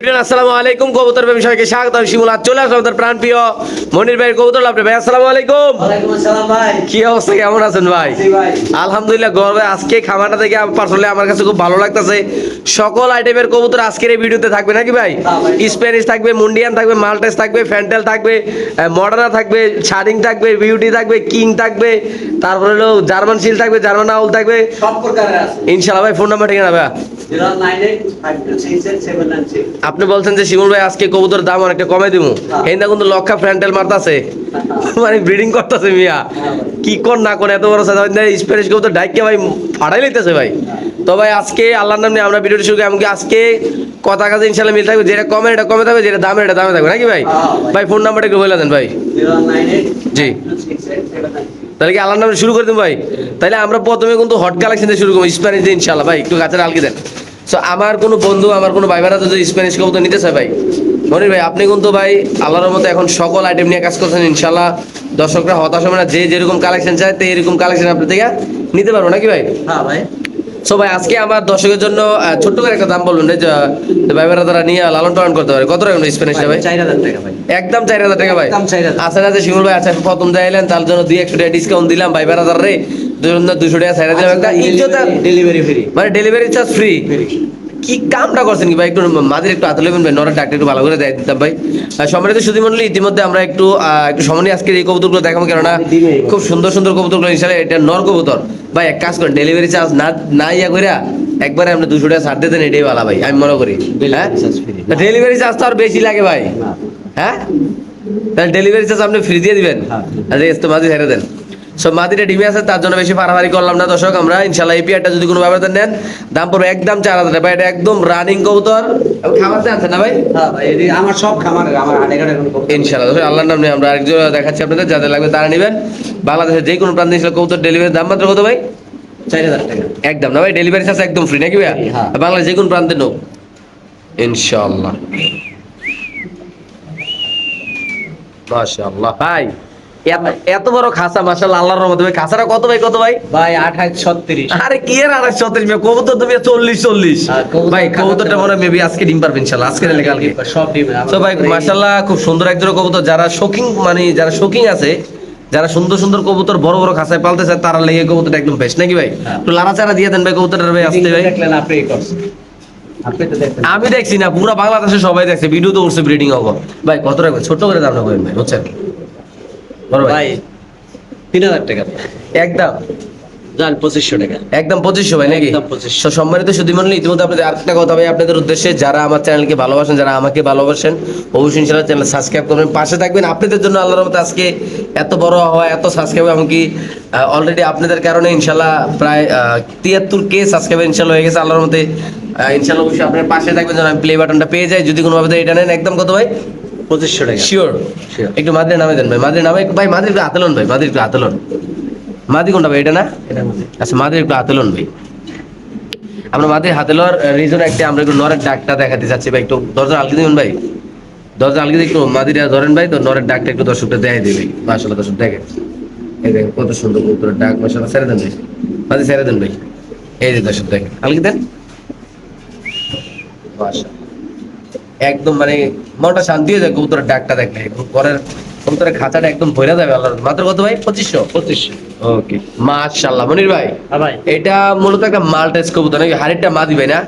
আসসালামু আলাইকুম। কবুতর প্রেমী সবাইকে স্বাগত আমি শিমুল আজ চলে আসলাম তার প্রাণ প্রিয় মনির ভাইয়ের কবুতর লাভ। ভাই আসসালামু আলাইকুম। ভাই। কি অবস্থা? কেমন আছেন ভাই? আলহামদুলিল্লাহ গর্বে। আজকে খামারটা থেকে পার্সোনালি আমার কাছে খুব ভালো লাগতেছে। সকল আইটেমের কবুতর আজকের এই ভিডিওতে থাকবে নাকি ভাই? স্প্যানিশ থাকবে মুন্ডিয়ান থাকবে মাল্টেস থাকবে ফ্যান্টেল থাকবে মডার্না থাকবে শার্ডিং থাকবে বিউটি থাকবে কিং থাকবে তারপরে হলো জার্মান সিল থাকবে জার্মান আউল থাকবে। ইনশাল্লাহ ভাই ফোন নাম্বার ঠিকানা ভাই? আপনি বলছেন যে শিমুল ভাই আজকে কবুতর দাম অনেকটা কমে দিব না কিন্তু লক্ষা ফ্যান্টেল মারতাছে। মানে ব্রিডিং করতেছে মিয়া। কি কর না কোন এত বড় সাদা স্প্যানিশ কবুতর ডাইকে ভাই ফাড়াই লইতেছে ভাই। তো ভাই আজকে আল্লাহর নাম আমরা ভিডিওটি শুরু করি, এমনকি আজকে কথা কাজে ইনশাল্লাহ মিল থাকবে, যেটা কমে এটা কমে থাকবে, যেটা দামে এটা দামে থাকবে। নাকি ভাই? ভাই। ফোন নাম্বারটা একটু বলে দেন ভাই। জি। তাহলে কি আল্লাহর নামে শুরু করে দিন ভাই? তাহলে আমরা প্রথমে কিন্তু হট কালেকশন দিয়ে শুরু করব স্প্যানিশ দিয়ে ইনশাল্লাহ। ভাই একটু গাছের আলকি দেন। সো আমার কোনো বন্ধু, আমার কোনো ভাই ভাড়া যদি স্প্যানিশ কবুতর নিতে চায় ভাই? মনির ভাই, আপনি কিন্তু ভাই আল্লাহর মতো এখন সকল আইটেম নিয়ে কাজ করছেন ইনশাল্লাহ দর্শকরা হতাশ হবে না, যে যেরকম কালেকশন চায় তো এরকম কালেকশন আপনি থেকে নিতে পারব, নাকি ভাই? হ্যাঁ ভাই। সো ভাই আজকে আমার দর্শকের জন্য ছোট ছোট্ট করে একটা দাম বলুন ভাইবেরা যে ভাই ভাড়া তারা নিয়ে লালন পালন করতে পারে। কত টাকা স্পেনিশ ভাই চার হাজার টাকা ভাই। একদম চার হাজার টাকা ভাই। একদম 4,000 আচ্ছা আচ্ছা শিমুল ভাই আচ্ছা প্রথম যাইলেন তার জন্য দুই একশো টাকা ডিসকাউন্ট দিলাম ভাই তার রে। দুজন দুশো টাকা ছাইড়া দিলাম একটা ডেলিভারি ফ্রি মানে ডেলিভারি চার্জ ফ্রি কি কামটা করছেন কি ভাই? একটু মাদের একটু হাতে লেবেন ভাই নরের ডাক্তার একটু ভালো করে দেয় দিতাম ভাই। সম্মানিত সুধী মন্ডলী ইতিমধ্যে আমরা একটু একটু সময় আজকের এই কবুতরগুলো দেখাবো কেননা খুব সুন্দর সুন্দর কবুতরগুলো ইনশাল্লাহ এটা নর কবুতর। ভাই এক কাজ করেন ডেলিভারি চার্জ না না ইয়া কইরা একবারে আপনি দুশো টাকা ছাড় দিতেন এটাই ভালো ভাই আমি মনে করি। হ্যাঁ? ডেলিভারি চার্জ তো আর বেশি লাগে ভাই। হ্যাঁ? তাহলে ডেলিভারি চার্জ আপনি ফ্রি দিয়ে দিবেন। হ্যাঁ। আরে তো মাঝে ছেড়ে দেন। সব মাদিটা ডিমে আছে তার জন্য বেশি ফাড়াফাড়ি করলাম না দর্শক আমরা। ইনশাল্লাহ এই পিয়ারটা যদি কোনো ব্যাপারে নেন দাম পড়বে একদম চার হাজার টাকা। ভাই এটা একদম রানিং কবুতর। খামারতে আছে না ভাই? হ্যাঁ আমার সব খামারের আমার ইনশাল্লাহ দর্শক আল্লাহর নাম নিয়ে আমরা আরেকজন দেখাচ্ছি আপনাদের যাদের লাগবে তারা নেবেন। বাংলাদেশের যে কোনো প্রান্তে ইনশাল্লাহ কবুতর ডেলিভারির দাম মাত্র কত ভাই? চার হাজার টাকা। একদম না ভাই ডেলিভারি চার্জ একদম ফ্রি নাকি ভাইয়া? হ্যাঁ। বাংলাদেশ যে কোনো প্রান্তে নোক ইনশাল্লাহ মাশাআল্লাহ ভাই। এত- বড় খাসা মাশাআল্লাহ আল্লাহর রহমতে। ভাই খাসাটা কত ভাই কত ভাই? ভাই আঠাশ ছত্রিশ। আরে কি এর আড়াই ছত্রিশ? কবুতর তুমি চল্লিশ চল্লিশ। হ্যাঁ, ভাই কবুতরটা মনে হয় মেবি আজকে ডিম পারবে ইনশাল্লাহ আজকে নাহলে কালকে। সব ডিমে তো ভাই মাশাআল্লাহ খুব সুন্দর একজন কবুতর। যারা শৌখিন মানে যারা শৌখিন আছে যারা সুন্দর সুন্দর কবুতর বড় বড় খাসায় পালতে চায় তারা লেগে কবুতরটা একদম বেশ নাকি ভাই? হ্যাঁ। একটু লাড়াচাড়া দিয়ে দেন ভাই কবুতরটা ভাই আসতে ভাই। দেখলেন আপনি আমি দেখছি না পুরো বাংলাদেশে সবাই দেখছে ভিডিও তো উঠছে ব্রিডিং হব। ভাই কত রাখবেন ছোট করে দাম রাখবেন ভাই বুঝছেন? বড় ভাই। তিন হাজার টাকা। একদম। যান পঁচিশশো টাকা। একদম পঁচিশশো ভাই নাকি? একদম 2500 তো সম্মানিত সুদী ইতিমধ্যে আপনাদের আরেকটা কথা ভাই আপনাদের উদ্দেশ্যে যারা আমার চ্যানেলকে ভালোবাসেন যারা আমাকে ভালোবাসেন অবশ্যই ইনশাল্লাহ চ্যানেল সাবস্ক্রাইব করবেন পাশে থাকবেন। আপনাদের জন্য আল্লাহর মতো আজকে এত বড় হওয়া এত সাবস্ক্রাইব এমনকি অলরেডি আপনাদের কারণে ইনশাল্লাহ প্রায় তিয়াত্তর কে সাবস্ক্রাইব ইনশাল্লাহ হয়ে গেছে আল্লাহর মতে ইনশাল্লাহ অবশ্যই আপনার পাশে থাকবেন যেন আমি প্লে বাটনটা পেয়ে যাই। যদি কোনোভাবে এটা নেন একদম কত ভাই? পঁচিশশো টাকা। শিওর একটু মাদের নামে দেন ভাই। মাদের নামে ভাই মাদের একটু আতলন ভাই মাদের একটু আতলন। মাদি কোনটা ভাই এটা না? আচ্ছা মাদের একটু হাতেলন ভাই। আমরা মাদের হাতে লওয়ার রিজন একটা আমরা একটু নরের ডাকটা দেখাতে চাচ্ছি ভাই একটু দরজা আলগি দিবেন ভাই? দরজা আলগি দিয়ে একটু মাদিরা ধরেন ভাই তো নরের ডাকটা একটু দর্শকটা দেখাই দিবি মাসাল্লাহ দর্শক দেখেন। এই দেখেন কত সুন্দর কবুতরের ডাক মাসাল্লাহ ছেড়ে দেন ভাই। মাদি ছেড়ে দেন ভাই। এই যে দর্শক দেখেন। আলগি দেন। মাশাআল্লাহ। একদম মানে মনটা শান্তি হয়ে যায় কবুতরের ডাকটা দেখলে। ঘরের কবুতরের খাঁচাটা একদম ভরে যাবে আল্লাহর মাত্র কত ভাই? পঁচিশশো? পঁচিশশো। ওকে। মাশাআল্লাহ। মনির ভাই হ্যাঁ ভাই। এটা মূলত একটা মাল্টেস কবুতর নাকি? হাড়িটা মা দিবে না?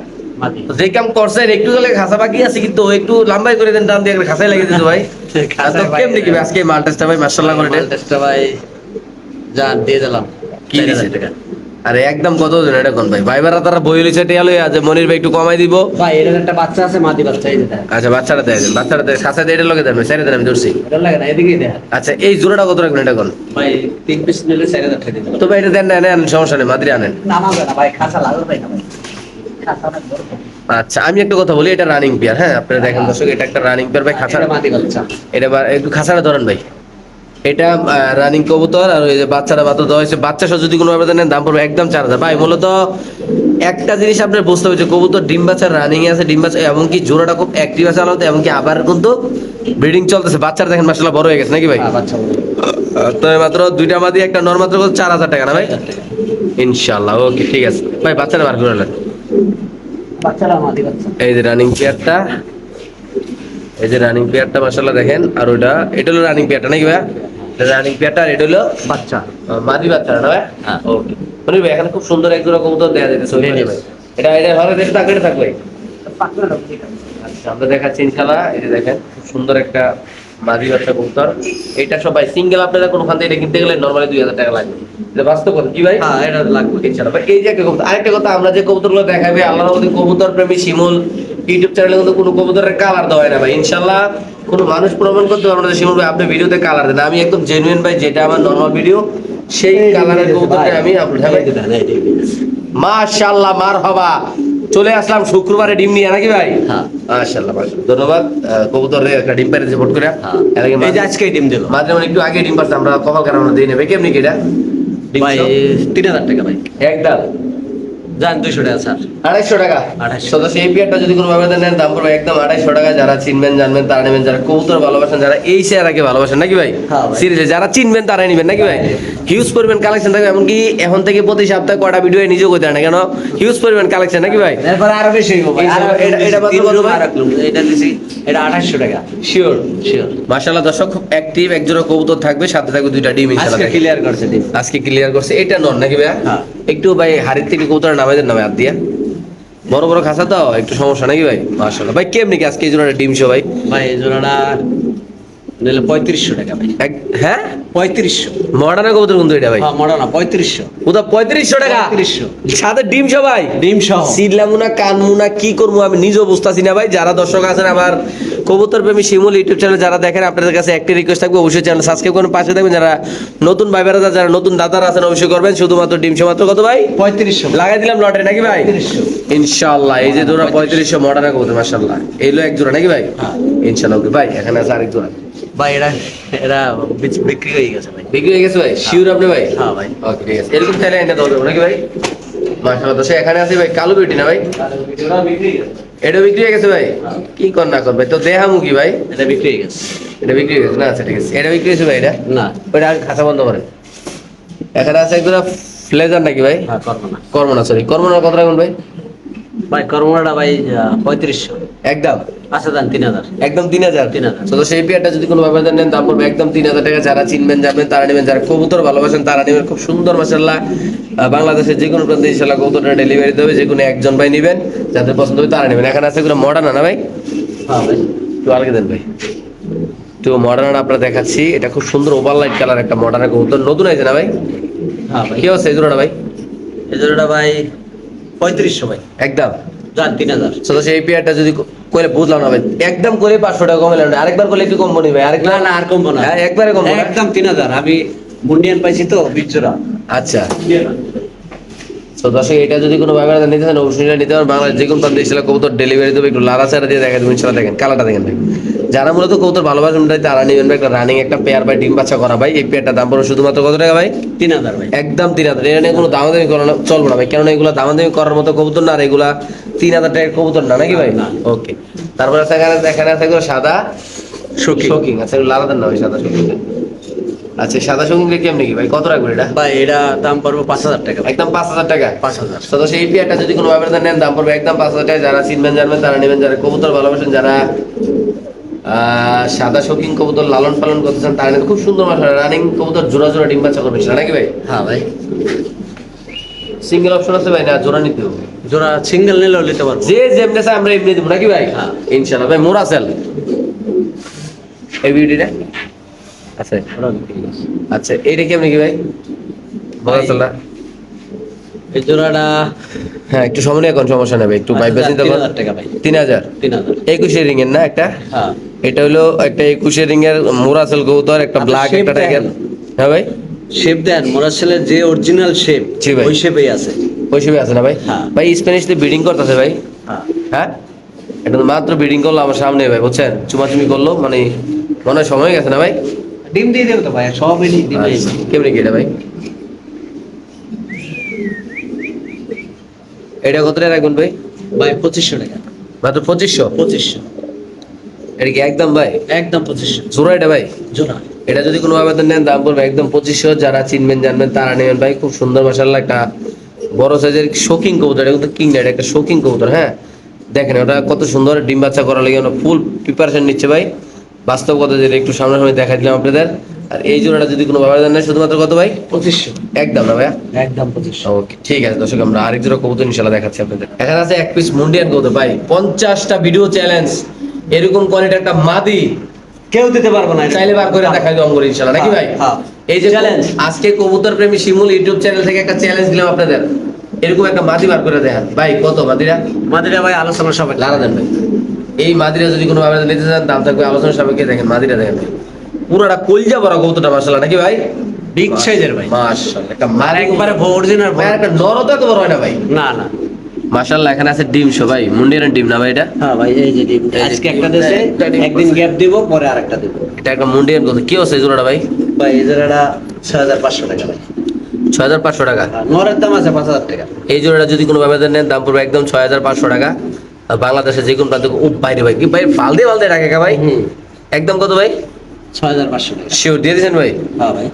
যে কাম করছেন একটু গেলে খাসা বাকি আছে কিন্তু একটু লম্বাই করে দেন টান দিয়ে খাসাই লাগিয়ে দিতে ভাই। কেমনি কি ভাই? আজকে মাল্টেসটা ভাই মাশাআল্লাহ করে দেন। ভাই যান দিয়ে দিলাম। কি টাকা আরে একদম কত জন এটা কোন ভাই? ভাইবারা তারা বই লিছে টিয়া লই আছে মনির ভাই একটু কমাই দিব। ভাই এটার একটা বাচ্চা আছে মাদি বাচ্চা এই আচ্ছা বাচ্চাটা দেয় দেন বাচ্চাটা দেয় খাসা দিয়ে এটা লগে দেন সাইরে দেন আমি ধরছি। এটা লাগে না এদিকেই দেখ আচ্ছা এই জোড়াটা কত রাখবেন এটা কোন? ভাই তিন পিস নিলে হাজার টাকা দিতে তো ভাই এটা দেন না নেন সমস্যা নেই মাদ্রি আনেন। নামাবে না ভাই খাসা লাগবে ভাই না খাসা অনেক বড়। আচ্ছা আমি একটা কথা বলি এটা রানিং পেয়ার হ্যাঁ? আপনারা দেখেন দর্শক এটা একটা রানিং পেয়ার ভাই খাসা মাদি বাচ্চা। এটা একটু খাসাটা ধরেন ভাই। এটা রানিং কবুতর আর ওই যে বাচ্চাটা মাত্র দেওয়া হয়েছে। বাচ্চা সহ যদি কোনো ব্যাপারে নেন দাম পড়বে একদম চার হাজার। ভাই মূলত একটা জিনিস আপনার বুঝতে হবে যে কবুতর ডিম বাচ্চা রানিং আছে ডিম বাচ্চা এমনকি জোড়াটা খুব অ্যাক্টিভ আছে আলাদা এমনকি আবার কিন্তু ব্রিডিং চলতেছে। বাচ্চাটা দেখেন মাসাল্লাহ বড় হয়ে গেছে নাকি ভাই? হ্যাঁ, বাচ্চা। তো মাত্র দুইটা মাদি একটা নর মাত্র চার হাজার টাকা না ভাই। ইনশাল্লাহ ওকে ঠিক আছে। ভাই বাচ্চারা বার করে নেন। বাচ্চারা মাদি বাচ্চা। এই যে রানিং চেয়ারটা এই যে রানিং পেয়ারটা মাশাআল্লাহ দেখেন আর ওটা এটা হলো রানিং পেয়ারটা নাকি ভাই এটা রানিং পেয়ারটা আর এটা হলো বাচ্চা মাদি বাচ্চা না ভাই হ্যাঁ। ওকে মানে ভাই এখানে খুব সুন্দর এক জোড়া কবুতর দেয়া যাইতেছে ওই ভাই। এটা এটা ভালো থাকলে থাকবে আচ্ছা আমরা দেখাচ্ছি ইনশাআল্লাহ এই যে দেখেন খুব সুন্দর একটা মাদি বাচ্চা কবুতর। এটা সবাই সিঙ্গেল আপনারা কোনখান থেকে এটা কিনতে গেলে নরমালি দুই হাজার টাকা লাগবে। এটা বাস্তব কথা কি ভাই? হ্যাঁ এটা লাগবে। এই যে একটা কবুতর আরেকটা কথা আমরা যে কবুতরগুলো দেখাবে আল্লাহর রহমতে কবুতর প্রেমী শিমুল ইউটিউব চ্যানেলে কিন্তু কোনো কবুতরের কালার দেওয়া হয় না ভাই। ইনশাআল্লাহ কোনো মানুষ প্রমাণ করতে পারবে না শিমুল ভাই আপনি ভিডিওতে কালার দেন। আমি একদম জেনুইন ভাই যেটা আমার নরমাল ভিডিও সেই কালারের কবুতরটা আমি আপলোড ভাই মাশাআল্লাহ মারহাবা। চলে আসলাম শুক্রবারে ডিম নিয়ে নাকি ভাই? হ্যাঁ। ধন্যবাদ। আহ, কবুতরের একটা ডিম পেরে সাপোর্ট করে এই যে আজকে ডিম দিল। মাঝে মাঝে একটু আগে ডিম পারছে আমরা কপাল কারণ দিয়ে নেবে। কেমনি কি এটা? ডিম ভাই তিন হাজার টাকা ভাই। একদম যান দুইশো টাকা স্যার। আড়াইশো টাকা? 250 সদস্য এই পেয়ারটা যদি কোনো ভাবে নেন দাম পড়বে একদম আড়াইশো টাকা। যারা চিনবেন জানবেন তারা নেবেন। যারা কবুতর ভালোবাসেন যারা এই চেহারাকে ভালোবাসেন নাকি ভাই? হ্যাঁ সিরিজে যারা চিনবেন তারাই নেবেন নাকি ভাই? হিউজ পরিমাণ কালেকশন থাকবে এমনকি এখন থেকে প্রতি সপ্তাহে কটা ভিডিও নিজেও করতে না কেন? হিউজ পরিমাণ কালেকশন নাকি ভাই? এরপরে আরও বেশি হইবো ভাই। আরও এটা- এটা? এক। এটা দিছি এটা আঠাশশো টাকা। শিওর শিওর মাশাআল্লাহ দর্শক খুব অ্যাক্টিভ একজোড়া কবুতর থাকবে সাথে থাকবে দুইটা ডিম ইনশাআল্লাহ। আজকে ক্লিয়ার করছে ডিম। আজকে ক্লিয়ার করছে। এটা নন নাকি ভাই হ্যাঁ। একটু ভাই হাড়ির থেকে কৌতরা নামাই দেন নামে হাত দিয়া। বড় বড় খাসা তো, একটু সমস্যা নাকি ভাই? মাশাআল্লাহ। ভাই, কেমনি কি আজকে এই জোড়াটা ডিম ভাই? ভাই, এই জোড়াটা নিলে পঁয়ত্রিশশো টাকা ভাই। হ্যাঁ? পঁয়ত্রিশশো। মডার্ন কবুতর কিন্তু এটা ভাই। হ্যাঁ মডানা পঁয়ত্রিশশো। ওটা পঁয়ত্রিশশো টাকা? 3500 সাথে ডিম সবাই ডিম সহ। সিডলামুনা কানমুনা কি করব আমি নিজেও বুঝতেছি না ভাই। যারা দর্শক আছেন আমার কবুতর প্রেমী শিমুল ইউটিউব চ্যানেল যারা দেখেন আপনাদের কাছে একটি রিকোয়েস্ট থাকবে অবশ্যই চ্যানেল সাবস্ক্রাইব করুন পাশে থাকবেন। যারা নতুন ভাই বেড়াদা যারা নতুন দাদারা আছেন অবশ্যই করবেন। শুধুমাত্র ডিম সহ মাত্র কত ভাই? পঁয়ত্রিশশো। লাগাই দিলাম লটে নাকি ভাই? ইনশাআল্লাহ এই যে জোড়া পঁয়ত্রিশশো। মডার্ন কবুতর মাশাআল্লাহ। এইলো এক জোড়া নাকি ভাই? হ্যাঁ। ইনশাআল্লাহ ওকে ভাই এখানে আছে আরেক জোড়া। ভাই এটা এটা বিচ- বিক্রি হয়ে গেছে ভাই। বিক্রি হয়ে গেছে ভাই? শিওর আপনি ভাই? হ্যাঁ ভাই। ওকে ঠিক আছে। এরকম চাইলে এটা দরকার নাকি ভাই? মাশাআল্লাহ তো সে এখানে আছে ভাই কালো বিউটি না ভাই? এটা বিক্রি হয়ে গেছে ভাই? কি কর না কর ভাই তো দেহামু কি ভাই? এটা বিক্রি হয়ে গেছে। এটা বিক্রি হয়ে গেছে না আচ্ছা ঠিক আছে। এটা বিক্রি হয়েছে ভাই এটা? না। ওইটা আগে খাতা বন্ধ করেন। এখানে আছে একজন ফ্লেজার নাকি ভাই? হ্যাঁ করব না কর্মনা সরি কর্মনা কত রাখুন ভাই। ভাই কর্মটা ভাই পঁয়ত্রিশশো। একদম। আচ্ছা দান তিন হাজার। একদম তিন হাজার। 3000 তো সেই পেয়ারটা যদি কোনো ব্যাপারে নেন দাম পড়বে একদম তিন হাজার টাকা যারা চিনবেন যাবেন তারা নেবেন। যারা কবুতর ভালোবাসেন তারা নেবেন। খুব সুন্দর মাসাল্লাহ বাংলাদেশের যে কোনো প্রান্তে ইনশাল্লাহ কবুতরটা ডেলিভারি দেবে। যে কোনো একজন ভাই নেবেন যাদের পছন্দ হবে তারা নেবেন। এখানে আছে এগুলো মডার্ন না ভাই? হ্যাঁ ভাই। একটু আলগে দেন ভাই। তো মডার্ন আপনারা দেখাচ্ছি। এটা খুব সুন্দর ওভার লাইট কালার একটা মডার্ন কবুতর। নতুন আছে না ভাই? হ্যাঁ ভাই। কি অবস্থা এই জোড়াটা ভাই? এই জোড়াটা ভাই পঁয়ত্রিশশো ভাই। একদম। যান তিন হাজার। তো সেই পেয়ারটা যদি করে বুঝলাম না ভাই একদম করে পাঁচশো টাকা কমে না আরেকবার করলে একটু কম নেবে আরেক না না আর কমবো না। হ্যাঁ, একবারে কমবো একদম তিন হাজার। আমি মুন্ডিয়ান পাইছি তো আচ্ছা। তো দর্শক এটা যদি কোনো ব্যাপারে নিতে চান অবশ্যই নিতে পারেন। বাংলাদেশ যে কোনো কবুতর ডেলিভারি দেবে। একটু দিয়ে দেখা দেবেন ইনশাল্লাহ দেখেন। কালারটা দেখেন ভাই। যারা মূলত কবুতর ভালোবাসেন তাই তারা নেবেন ভাই একটা রানিং একটা পেয়ার ভাই ডিম বাচ্চা করা ভাই। এই পেয়ারটা দাম পড়বে শুধুমাত্র কত টাকা ভাই? তিন হাজার ভাই। একদম তিন হাজার। এটা নিয়ে কোনো দামাদামি করানো চলবে না ভাই। কেননা এগুলো দামাদামি করার মতো কবুতর না আর এগুলা তিন হাজার টাকার কবুতর না নাকি ভাই? না। ওকে তারপরে আছে এখানে এখানে আছে এগুলো সাদা শৌখিন। শৌখিন আচ্ছা এগুলো আলাদা না ভাই সাদা শৌখিন। আচ্ছা সাদা শৌখিন কেমনি কি ভাই? কত রাখবেন এটা? ভাই এটা দাম পড়বে পাঁচ হাজার টাকা। একদম পাঁচ হাজার টাকা? পাঁচ হাজার। তো সেই পেয়ারটা যদি কোনো ব্যাপারে নেন দাম পড়বে একদম পাঁচ হাজার টাকা। যারা চিনবেন জানবেন তারা নেবেন। যারা কবুতর ভালোবাসেন যারা সাদা শৌখিন কবুতর লালন পালন করতেছেন তারা। খুব সুন্দর মাস রানিং কবুতর জোড়া জোড়া ডিম বাচ্চা করবেন সেটা নাকি ভাই? হ্যাঁ ভাই। সিঙ্গেল অপশন আছে ভাই না জোড়া নিতে হবে? জোড়া সিঙ্গেল নিলেও নিতে পারব। যে যেমনি চাই আমরা এমনি দিব নাকি ভাই? হ্যাঁ। ইনশাআল্লাহ। ভাই মোরা সেল এই বিউটিটা আচ্ছা আচ্ছা এইটা কেমনি কি ভাই? মোরা এই জোড়াটা হ্যাঁ একটু সময় এখন সমস্যা নেবে একটু ভাই বেশি তিন হাজার তিন হাজার? তিন হাজার। একুশে রিং এর না একটা? হ্যাঁ। এটা হলো একটা একুশে রিং এর মোরাসেল কবুতর একটা ব্ল্যাক একটা টাইগার হ্যাঁ ভাই? শেপ দেন মোরাসেলের যে অরিজিনাল শেপ জি ভাই। ওই শেপেই আছে। ওই হিসেবে আছে না ভাই? হ্যাঁ। ভাই স্প্যানিশ দিয়ে ব্রিডিং করতেছে ভাই। হ্যাঁ। হ্যাঁ? এটা মাত্র ব্রিডিং করল আমার সামনে ভাই বুঝছেন? চুমাচুমি করল মানে মনে হয় সময় গেছে না ভাই? ডিম দিয়ে দেবো তো ভাই সবই ডিম আচ্ছা, কেমনি কি এটা ভাই? এটা কত টাকা রাখবেন ভাই? ভাই পঁচিশশো টাকা। মাত্র পঁচিশশো? পঁচিশশো। এটা কি একদম ভাই? একদম পঁচিশশো। জোড়া এটা ভাই? জোড়া। এটা যদি কোনো ভাবে নেন দাম পড়বে একদম পঁচিশশো। যারা চিনবেন জানবেন তারা নেবেন ভাই। খুব সুন্দর মাসাল্লাহ একটা বড় সাইজের শোকিং কবুতর। এটা কিন্তু কিং না এটা একটা শোকিং কবুতর হ্যাঁ? দেখেন ওটা কত সুন্দর ডিম বাচ্চা করার লাগে ফুল প্রিপারেশন নিচ্ছে ভাই। বাস্তব কথা যেটা একটু সামনে সামনে দেখা দিলাম আপনাদের। আর এই জোড়াটা যদি কোনো ব্যাপার জানেন শুধুমাত্র কত ভাই? পঁচিশশো। একদম না ভাইয়া? একদম পঁচিশশো। ওকে ঠিক আছে দর্শক আমরা আরেক জোড়া কবুতর ইনশাল্লাহ দেখাচ্ছি আপনাদের। এখানে আছে এক পিস মুন্ডিয়ান কবুতর ভাই। পঞ্চাশটা ভিডিও চ্যালেঞ্জ এরকম কোয়ালিটি একটা মাদি কেউ দিতে পারব না। চাইলে বার করে দেখাই দেবো আমরা ইনশাল্লাহ। নাকি ভাই? হ্যাঁ। এই যে Challenge। আজকে কবুতর প্রেমী শিমুল ইউটিউব চ্যানেল থেকে একটা চ্যালেঞ্জ দিলাম আপনাদের। এরকম একটা মাদি বার করে দেখান। ভাই কত মাদিরা? মাদিরা ভাই আলোচনা সবাই। লারা দেন ভাই। এই মাদিরা যদি কোনো ভাবে নিতে চান দাম থাকবে আলোচনা সাপেক্ষে দেখেন মাদিরা দেখেন পুরোটা কলজা বড় কবুতরটা মাসাল্লাহ নাকি ভাই? বিগ সাইজের ভাই। মাশাআল্লাহ একটা মাদি। একবারে অরিজিনাল ভাই একটা নরও তো বড় হয় না ভাই? না না। মাশাআল্লাহ এখানে আছে ডিম শো ভাই। মুন্ডিয়ানের ডিম না ভাই এটা? হ্যাঁ ভাই এই যে ডিম। আজকে একটা দেশে একদিন গ্যাপ দিব পরে আরেকটা দিব। এটা একটা মুন্ডিয়ান কত কি আছে জোড়াটা ভাই? ভাই এই জোড়াটা ছয় হাজার পাঁচশো টাকা ভাই। ছয় হাজার পাঁচশো টাকা? নরের দাম আছে পাঁচ হাজার টাকা। এই জোড়াটা যদি কোনো নেন দাম পড়বে একদম ছয় হাজার পাঁচশো টাকা। বাংলাদেশে যে কোনো প্রান্ত বাইরে ভাই কি ভাই ফালদে ফালদে রাখে কা ভাই? একদম কত ভাই? ছয় হাজার পাঁচশো টাকা। শিওর দিয়ে দিয়েছেন ভাই? হ্যাঁ ভাই।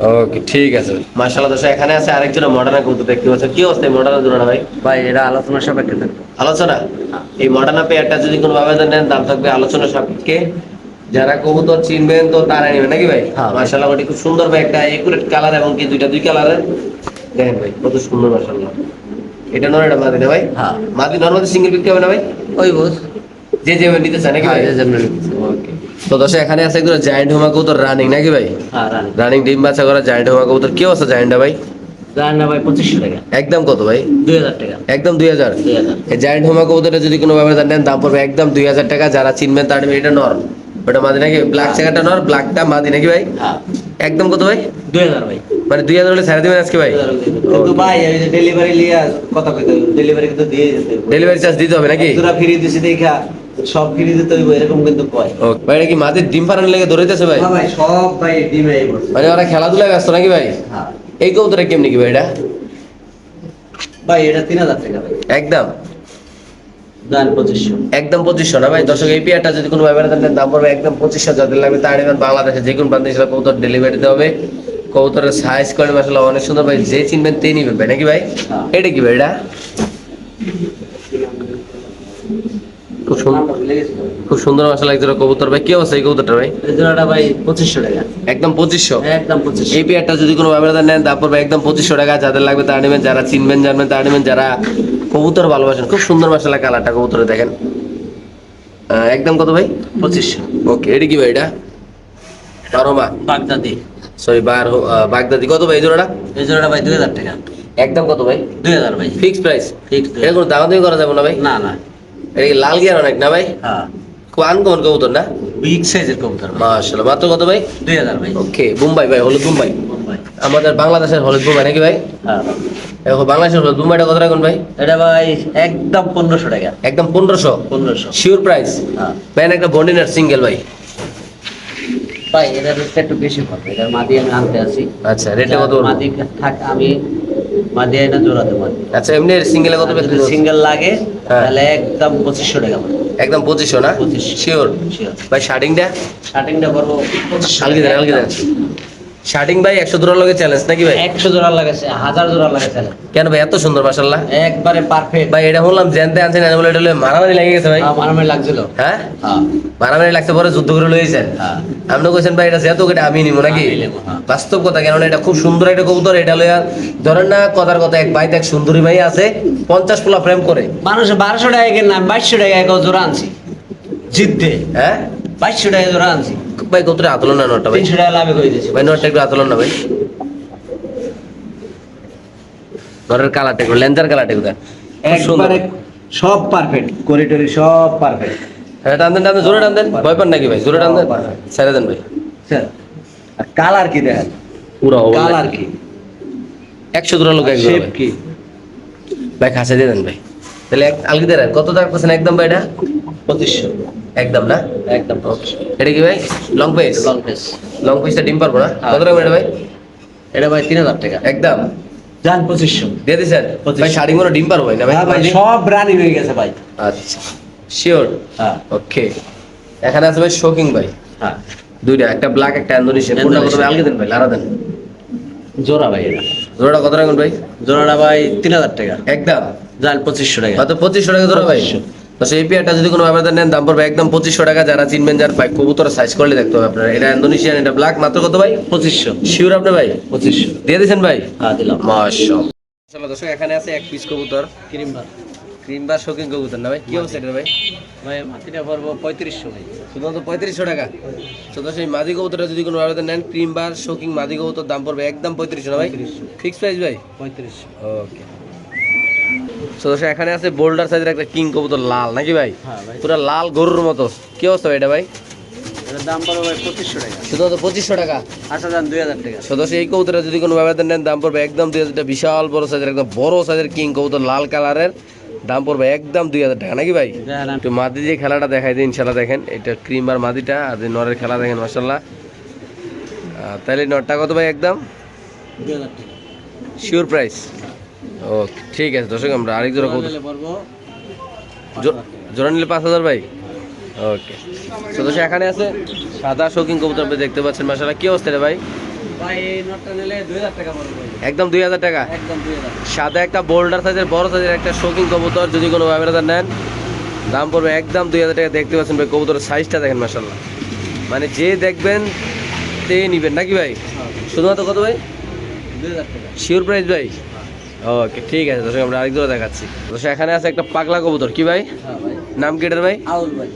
ওকে ঠিক আছে। মাশাআল্লাহ দর্শক এখানে আছে আরেকজন মডার্না কবুতর দেখতে পাচ্ছেন। কি অবস্থা মডার্না জোড়াটা ভাই? ভাই এটা আলোচনা সাপেক্ষে থাকবে। আলোচনা? এই মডার্না পেয়ারটা যদি কোনো ভাবে নেন দাম থাকবে আলোচনা সাপেক্ষে। যারা কবুতর চিনবেন তো তারা নেবেন নাকি ভাই? হ্যাঁ। মাশাআল্লাহ ওটি খুব সুন্দর ভাই একটা একুরেট কালার এবং কি দুইটা দুই কালারের দেখেন ভাই কত সুন্দর মাশাআল্লাহ। এটা নর এটা মাদি না ভাই? হ্যাঁ। মাদি নর্মালি সিঙ্গেল বিক্রি হবে না ভাই? ওই বুঝ। যে যে নিতে চায় নাকি হ্যাঁ, ভাই? ওকে তো দর্শক এখানে আছে একজন জায়ান্ট হোমা কবুতর রানিং নাকি ভাই? হ্যাঁ রানিং ডিম বাচ্চা করা জায়ান্ট হোমা কবুতর। কি অবস্থা জায়ান্টটা ভাই? একদম কত ভাই? দুই হাজার টাকা। একদম দুই হাজার? জায়ান্ট হোমা কবুতরটা যদি কোনো নেন দাম পড়বে একদম দুই হাজার টাকা। যারা চিনবেন তার। এটা নর। ওটা মাদি নাকি? ব্ল্যাক চেকারটা নর ব্ল্যাকটা মাদি নাকি ভাই? হ্যাঁ। একদম কত ভাই? দুই হাজার ভাই। মানে দুই হাজার হলে ছেড়ে দেবেন আজকে ভাই? কিন্তু ভাই এই যে ডেলিভারি লিয়া কথা কইতে ডেলিভারি কিন্তু দিয়ে ডেলিভারি চার্জ দিতে হবে নাকি? তোরা ফ্রি দিছি দেখা। সব দিতে হইব এরকম কিন্তু কয়। ভাই এটা কি মাদির ডিম পাড়ানোর লেগে ধরেতেছে ভাই? ভাই সব ভাই ডিমে মানে ওরা খেলাধুলায় ব্যস্ত নাকি ভাই? হ্যাঁ। এই কবুতরটা কেমনি কি ভাই এটা? ভাই এটা তিন হাজার টাকা ভাই। একদম? একদম পঁচিশশো না ভাই? দর্শক এই পেয়ারটা যদি কোনো ব্যাপারে দাম পড়বে একদম পঁচিশশো। যাদের লাগবে তার নেবেন বাংলাদেশে যে কোনো প্রান্তে সেটা কবুতর ডেলিভারি দিতে হবে। কবুতরের সাইজ করে আসলে অনেক সুন্দর ভাই যে চিনবেন তে নিবেন ভাই। নাকি ভাই? হ্যাঁ। এটা কি ভাই এটা? খুব সুন্দর খুব সুন্দর কবুতর। ভাই কি অবস্থা এই কবুতরটা ভাই? জোড়াটা ভাই পঁচিশশো টাকা। একদম পঁচিশশো? একদম এই পেয়ারটা যদি কোনো ব্যাপারে নেন পড়বে একদম পঁচিশশো টাকা যাদের লাগবে তারা নেবেন যারা চিনবেন জানবেন তারা নেবেন যারা কবুতর ভালোবাসেন। খুব সুন্দর মশলা কালারটা কবুতরে দেখেন। একদম কত ভাই? পঁচিশশো। ওকে এটা কি ভাই এটা? বারোমা। বাগদাদি। সরি বার বাগদাদি। কত ভাই এই জোড়াটা? এই জোড়াটা ভাই দুই হাজার টাকা। একদম কত ভাই? দুই হাজার ভাই। ফিক্স প্রাইস ফিক্স এটা কোনো দাম করা যাবে না ভাই? না না। এটা কি লাল গিয়ার অনেক না ভাই? হ্যাঁ। খুব আনকমন কবুতর না? বিগ সাইজের কবুতর। মাশাআল্লাহ। মাত্র কত ভাই? দুই হাজার ভাই। ওকে মুম্বাই ভাই হলুদ মুম্বাই। আমাদের বাংলাদেশের হলুদ মুম্বাই নাকি ভাই? হ্যাঁ। এখন বাংলাদেশের হলুদ মুম্বাইটা কত রাখুন ভাই? এটা ভাই একদম পনেরোশো টাকা। একদম পনেরোশো? পনেরোশো। শিওর প্রাইস হ্যাঁ। ভাই একটা বন্ডিনার সিঙ্গেল ভাই। ভাই এটা রেটটা একটু বেশি পড়বে। এটার মাদি আমি আনতে আসি। আচ্ছা রেটে কত মাদি থাক আমি মাদি না জোড়াতে পারি আচ্ছা এমনি সিঙ্গেলে কত সিঙ্গেল লাগে হ্যাঁ। তাহলে একদম পঁচিশশো টাকা একদম পঁচিশশো না? পঁচিশ শিওর। ভাই শার্টিংটা? স্টার্টিংটা করব আলগি দেন দেন শার্টিং ভাই একশো দূরের লগে চ্যালেঞ্জ নাকি ভাই? একশো জোড়া লাগাছে হাজার জোড়া লাগাছে কেন ভাই এত সুন্দর মাসাল্লাহ একবারে পারফেক্ট ভাই এটা বললাম আনছেন এনে বলে এটা মারামারি লেগে গেছে ভাই। মারামারি লাগছিল। হ্যাঁ? হ্যাঁ। মারামারি লাগছে পরে যুদ্ধ করে হ্যাঁ। আপনি কইছেন ভাই এটা এটা আমি নিব নাকি? হ্যাঁ। বাস্তব কথা কেননা এটা খুব সুন্দর একটা কবুতর এটা লইয়া ধরেন না কথার কথা এক বাইতে এক সুন্দরী ভাই আছে পঞ্চাশ পোলা প্রেম করে। মানুষ বারোশো টাকা কিনা বাইশশো টাকা এক জোড়া আনছি। জিততে হ্যাঁ? বাইশশো টাকা জোড়া আনছি। ভাই কত আতলন না নটা ভাই? ভাই নটা একটু আতলন না ভাই? ঘরের কালারটা একটু লেন্সার কালারটা একটু একবারে সব পারফেক্ট করিডোরি সব পারফেক্ট হ্যাঁ টান দেন টান দেন, জোরে টান দেন। ভয় পান নাকি ভাই? জোরে টান দেন। ছেড়ে দেন ভাই। স্যার আর কালার কি দেখেন? পুরো কালার কি? একশো দূরের লোক একজন শেপ কি? ভাই খাসে দিয়ে দেন ভাই। তাহলে আলগি দেন কত টাকা করছেন একদম ভাই এটা? পঁচিশশো। একদম না? একদম এটা কি ভাই? Long pace long pace long পেসটা ডিম পারব না? হ্যাঁ। কত টাকা এটা ভাই? এটা ভাই তিন হাজার টাকা। একদম। যান পঁচিশশো। দিয়ে পঁচিশশো। ভাই শাড়ি মনে ডিম পারব না ভাই? হ্যাঁ ভাই সব রানি হয়ে গেছে ভাই। আচ্ছা। শিওর হ্যাঁ। ওকে এখানে আছে ভাই শোকিং ভাই। হ্যাঁ। দুইটা একটা ব্ল্যাক একটা ইন্দোনেশিয়ান কোনটা কত ভাই আলগে দেন ভাই লারা দেন। জোড়া ভাই এটা। জোড়াটা কত রাখুন ভাই? জোড়াটা ভাই তিন হাজার টাকা। একদম। যান পঁচিশশো টাকা। কত পঁচিশশো টাকা জোড়া ভাই। 2500 তো সেই পেয়ারটা যদি কোনো ব্যাপারে নেন দাম পড়বে একদম পঁচিশশো টাকা। যারা চিনবেন যার পাই কবুতর সাইজ করলে দেখতে হবে আপনারা। এটা ইন্দোনেশিয়ান এটা ব্ল্যাক মাত্র কত ভাই? পঁচিশশো। শিওর আপনি ভাই? পঁচিশশো। দিয়ে দিয়েছেন ভাই? হ্যাঁ দিলাম। মাশাআল্লাহ। দর্শক এখানে আছে এক পিস কবুতর। ক্রিম ভাত ক্রিম শৌখিন কবুতর না ভাই? কি অবস্থা এটা ভাই? ভাই মাটিটা পড়ব পঁয়ত্রিশশো ভাই। শুধুমাত্র পঁয়ত্রিশশো টাকা? তো দর্শক এই মাদি কবুতরটা যদি কোনো ব্যাপারে নেন ক্রিম বার শৌখিন মাদি কবুতর দাম পড়বে একদম পঁয়ত্রিশশো না ভাই? 3500 ফিক্স প্রাইস ভাই? পঁয়ত্রিশশো। ওকে তো এখানে আছে বোল্ডার সাইজের একটা কিং কবুতর লাল নাকি ভাই? হ্যাঁ পুরো লাল গরুর মতো। কি অবস্থা ভাই এটা ভাই? দাম পড়বে ভাই পঁচিশশো টাকা। শুধুমাত্র পঁচিশশো টাকা? হাজার দুই হাজার টাকা। সদস্য এই কবুতরটা যদি কোনো নেন দাম পড়বে একদম দুই হাজার টাকা। বিশাল বড় সাইজের একদম বড় সাইজের কিং কবুতর লাল কালারের দাম পড়বে একদম দুই হাজার টাকা নাকি ভাই? দেখেন মাদি যে খেলাটা দেখাই দিই ইনশাল্লাহ দেখেন। এটা ক্রিম আর মাদিটা আর নরের খেলা দেখেন মাসাল্লাহ তাহলে নটটা কত ভাই একদম? শিওর প্রাইস ওকে ঠিক আছে দর্শক আমরা আরেক জোড়া কবুতর জোড়া নিলে পাঁচ হাজার ভাই? ওকে সদস্য এখানে আছে সাদা শৌখিন কবুতর আপনি দেখতে পাচ্ছেন মাসাল্লাহ কি অবস্থা রে ভাই? একদম দুই হাজার টাকা? সাদা একটা বোল্ডার সাইজের বড় সাইজের একটা শৌখিন কবুতর যদি কোনো ব্যবহার নেন দাম পড়বে একদম দুই হাজার টাকা দেখতে পাচ্ছেন ভাই কবুতরের সাইজটা দেখেন মাসাল্লাহ মানে যে দেখবেন তে নিবেন নাকি ভাই? শুধুমাত্র কত ভাই? শিওর প্রাইস ভাই? ওকে ঠিক আছে দর্শক আমরা আরেক জোড়া দেখাচ্ছি। দর্শক এখানে আছে একটা পাগলা কবুতর। কি ভাই? নাম কি এটার ভাই? আউল ভাই।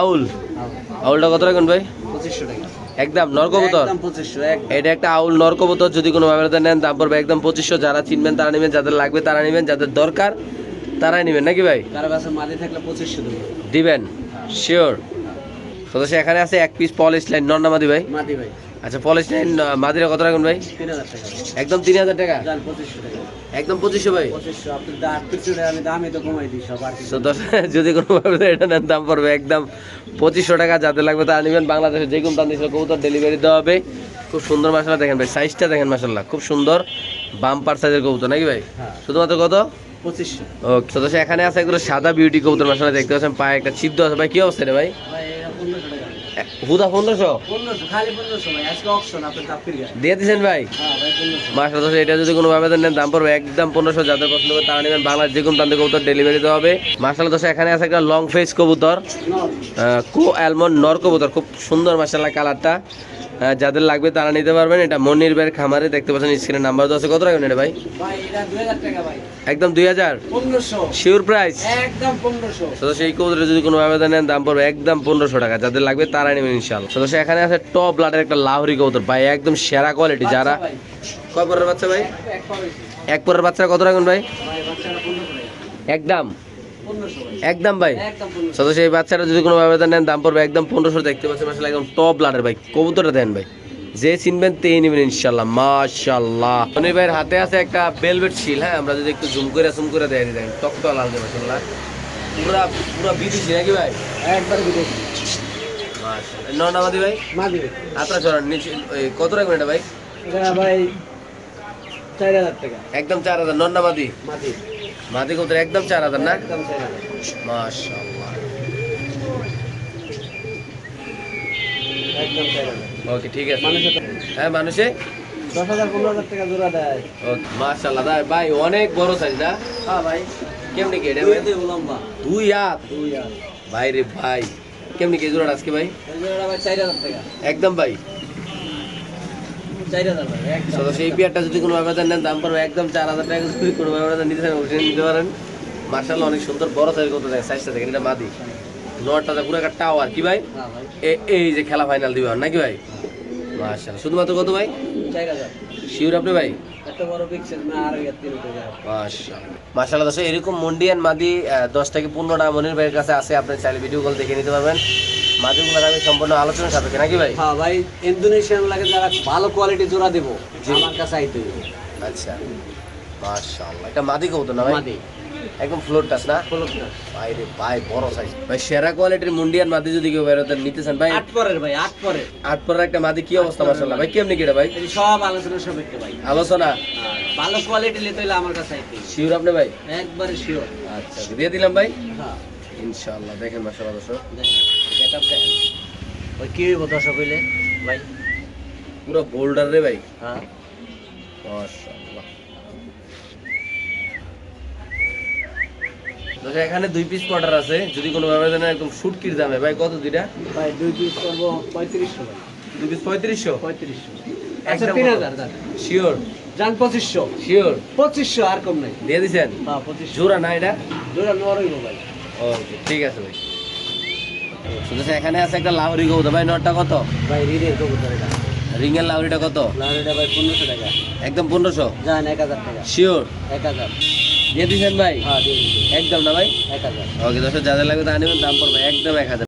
আউল। আউল আউলটা কত রাখুন ভাই? পঁচিশশো টাকা। একদম নর কবুতর? একদম পঁচিশশো এক এটা একটা আউল নর কবুতর যদি কোনো ব্যবহার নেন দাম পড়বে একদম পঁচিশশো। যারা চিনবেন তারা নেবেন যাদের লাগবে তারা নেবেন যাদের দরকার তারাই নেবেন নাকি ভাই? কারও কাছে মাটি থাকলে পঁচিশশো দিবেন শিওর সদস্য এখানে আছে এক পিস পলিশ লাইন নরনামাদি ভাই? মাটি ভাই। আচ্ছা পলিশ লাইন মাদিরা কত রাখুন ভাই? একদম তিন হাজার টাকা? একদম পঁচিশশো ভাই? তো তো যদি কোনো ভাবে এটা নেন দাম পড়বে একদম পঁচিশশো টাকা যাদের লাগবে তারা নেবেন। বাংলাদেশে যে কোনো দাম দিয়েছিল কবুতর ডেলিভারি দেওয়া হবে। খুব সুন্দর মাসাল্লাহ দেখেন ভাই সাইজটা দেখেন মাসাল্লাহ খুব সুন্দর বাম্পার সাইজের কবুতর নাকি ভাই? হ্যাঁ। শুধুমাত্র কত? পঁচিশশো। ওকে সদস্য এখানে আছে একদম সাদা বিউটি কবুতর মাসাল্লাহ দেখতে পাচ্ছেন পায়ে একটা ছিদ্র আছে। ভাই কি অবস্থা রে ভাই ভাই এটা পনেরোশো টাকা এ, হুদা পনেরোশো? দিয়ে দিচ্ছেন ভাই? হ্যাঁ মাসা দশ এটা যদি কোনো ভাবে নেন দাম পড়বে একদম পনেরোশো। যাদের পছন্দ হবে তারা নেবেন বাংলার যে কোনো প্রান্তে কবুতর ডেলিভারি দেওয়া হবে। মাসাল দশ এখানে আছে একটা লং ফেস কবুতর কো অ্যালমন্ড নর কবুতর খুব সুন্দর মাসাল্লাহ কালারটা যাদের লাগবে তারা নিতে পারবেন। এটা মনির ভাইয়ের খামারে দেখতে পাচ্ছেন স্ক্রিনের নাম্বার তো আছে। কত রাখবেন এটা ভাই। একদম দুই হাজার? শিওর প্রাইস সদস্য এই কবুতরে যদি কোনো ভাবে নেন দাম পড়বে একদম পনেরোশো টাকা। যাদের লাগবে তারা নেবেন ইনশাল্লাহ সদস্য এখানে আছে টপ লাটের একটা লাহরি কবুতর। ভাই একদম সেরা কোয়ালিটি যারা কয় পরের বাচ্চা ভাই? এক পরের বাচ্চা কত রাখবেন ভাই? একদম। একদম ভাই। সদস্য এই বাচ্চাটা যদি কোনো ভাবে নেন দাম পড়বে একদম পনেরোশো দেখতে পাচ্ছেন। মাসাল্লাহ একদম টপ লাটের ভাই। কবুতরটা দেন ভাই। যে চিনবেন তেই নেবেন ইনশাল্লাহ মাশাল্লাহ মনির ভাইয়ের হাতে আছে একটা বেলভেট শিল হ্যাঁ? আমরা যদি একটু জুম করে জুম করে দেয় দেখেন টকটা লাল দেবে মাসাল্লাহ পুরা পুরা বিদেশি নাকি ভাই? একবার বিদেশি। মাশাল্লাহ নর্নামাদি ভাই? মা দিবে হাতটা নিচে কত রাখবেন এটা ভাই? এটা ভাই চার হাজার টাকা। একদম চার হাজার নর্নামাদি মাটি মাদি কত একদম চার হাজার না? মাশাল্লাহ ওকে ঠিক আছে। হ্যাঁ মানুষে? দশ হাজার পনেরো হাজার টাকা জোড়া দেয়। ওকে মাশাল্লাহ ভাই অনেক বড় সাইজ না? হ্যাঁ ভাই। কেমনি কি এটা ভাই? দুই লম্বা। দুই হাত? দুই হাজার ভাই রে ভাই। কেমনি কি জোড়া আজকে ভাই? এই ভাই চার হাজার টাকা। একদম ভাই। পেয়ারটা যদি কোনো ব্যবধান নেন দাম পড়বে একদম চার হাজার টাকা যদি কোনো ব্যবধান নিতে চান নিতে পারেন। অনেক সুন্দর বড় সাইজ করতে দেখেন সাইজটা দেখেন এটা মাদি। নটটা পুরো একটা টাওয়ার কি ভাই? হ্যাঁ এই যে খেলা ফাইনাল দিবে নাকি ভাই? শুধুমাত্র কত ভাই? শিওর আপনি ভাই? তিন দর্শক এরকম মন্ডিয়ান মাদি দশ থেকে পনেরোটা মনির ভাইয়ের কাছে আছে আপনি চাইলে ভিডিও কল দেখে নিতে পারবেন। মাদিগুলো আমি সম্পূর্ণ আলোচনা সাপেক্ষে নাকি ভাই? হ্যাঁ ভাই ইন্দোনেশিয়ান লাগে যারা ভালো কোয়ালিটি জোড়া দেবো আমার কাছে আইতে আচ্ছা। মাশাআল্লাহ। এটা মাদি কবুতর না মাদি। একদম ফ্লোর টাচ না? বাইরে ভাই বড় সাইজ ভাই সেরা কোয়ালিটির মুন্ডিয়ান মাদি যদি কেউ বেরোতে নিতে চান ভাই আট পরের ভাই আট পরের। আট পরের একটা মাদি কি অবস্থা মাশাআল্লাহ? ভাই কেমনি কেটে ভাই? সব আলোচনা সাপেক্ষে ভাই। আলোচনা? ভালো কোয়ালিটি নিতে হলে আমার কাছে আইতে শিওর আপনি ভাই? একবারে শিওর আচ্ছা দিয়ে দিলাম ভাই। হ্যাঁ। ইনশাআল্লাহ দেখেন মাশাআল্লাহ দর্শক। দেখেন। গেট আপ দেখেন। ওই কি হইব দর্শক হইলে? ভাই। পুরো বোল্ডার রে ভাই। হ্যাঁ। মাশাআল্লাহ। দর্শক, এখানে দুই পিস কোয়ার্টার আছে। যদি কোনো ব্যাপারে জানেন একদম শুটকির দামে। ভাই কত দুইটা? ভাই দুই পিস করব পঁয়ত্রিশশো। দুই পিস পঁয়ত্রিশশো? পঁয়ত্রিশশো। আচ্ছা তিন হাজার শিওর যান পঁচিশশো। শিওর পঁচিশশো আর কম নাই। দিয়ে দিছেন? হ্যাঁ পঁচিশশো। জোড়া না এটা? জোড়া নরইব ভাই। ওকে ঠিক আছে ভাই। শুধু এখানে আছে একটা লাহরি গৌদা ভাই নটটা কত? ভাই রিডের কবুতর এটা। রিঙের লাহরিটা কত? লাউরিটা ভাই পনেরোশো টাকা। একদম পনেরোশো? যান এক হাজার টাকা। শিওর এক হাজার। দিয়ে দিচ্ছেন ভাই? হ্যাঁ একদম না ভাই? এক হাজার। ওকে দশ যা যা লাগবে তা নেবেন দাম পড়বে একদম এক হাজার।